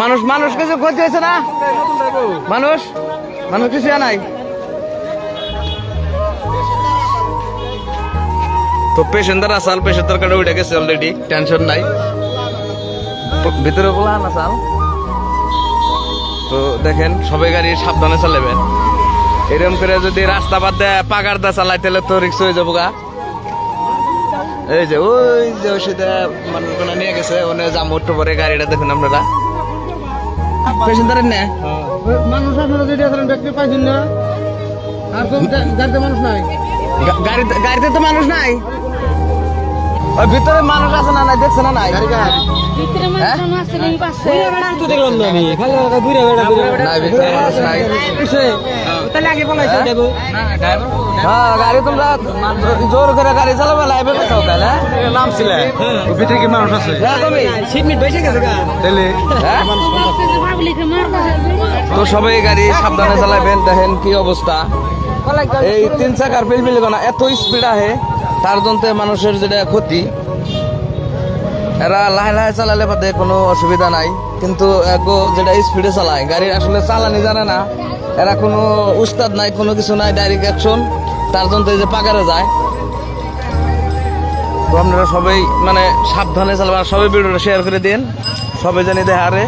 মানুষ মানুষ কিছু ক্ষতি হয়েছে না? মানুষ? মানুষ কিছু নাই? তো পেশেন্টার আসাল পেশেন্টার কার্ডে উঠে গেছে অলরেডি টেনশন নাই। ভিতরে বলা না সাল তো দেখেন, সবাই গাড়ি সাবধানে চালাবেন। এরকম করে যদি রাস্তা বাদ দেয় পাকার দা চালাই তাহলে তো রিক্স হয়ে যাব গা এই যে ওই যে ওষুধে মানুষ নিয়ে গেছে ওনে জাম উঠতে পরে গাড়িটা দেখুন আপনারা। পেশেন্টারের নে? মানুষ আপনারা আছেন ব্যক্তি পাইছেন না আর কোন গাড়িতে মানুষ নাই। গাড়িতে গাড়িতে তো মানুষ নাই? ওই ভিতরে মানুষ আছে না নাই দেখছে না নাই? ভিতরে হ্যাঁ? মানুষ আছে নেই পাশে। তো দেখলাম না আমি। খালি ঘুরে বেড়া নাই ভিতরে মানুষ নাই। তাহলে আগে বলাইছে দেবো হ্যাঁ গাড়ি তোমরা জোর করে গাড়ি চালাবে লাইভে কোথাও নাম ছিল? ভিতরে কি মানুষ আছে? তাহলে হ্যাঁ? মারতে তো সবাই গাড়ি সাবধানে চালাবেন দেখেন কি অবস্থা। এই তিন চাকার পিলপিল না এত স্পিড আহে তার জন্য মানুষের যেটা ক্ষতি এরা লাহে লাহে চালালে বাদে কোনো অসুবিধা নাই। কিন্তু এগো যেটা স্পিডে চালায় গাড়ি আসলে চালানি জানে না। এরা কোনো উস্তাদ নাই কোনো কিছু নাই ডাইরেক্ট অ্যাকশন তার জন্য যে পাকারে যায়। আপনারা সবাই মানে সাবধানে চালাবেন সবাই ভিডিওটা শেয়ার করে দিন। সবাই জানি দেখারে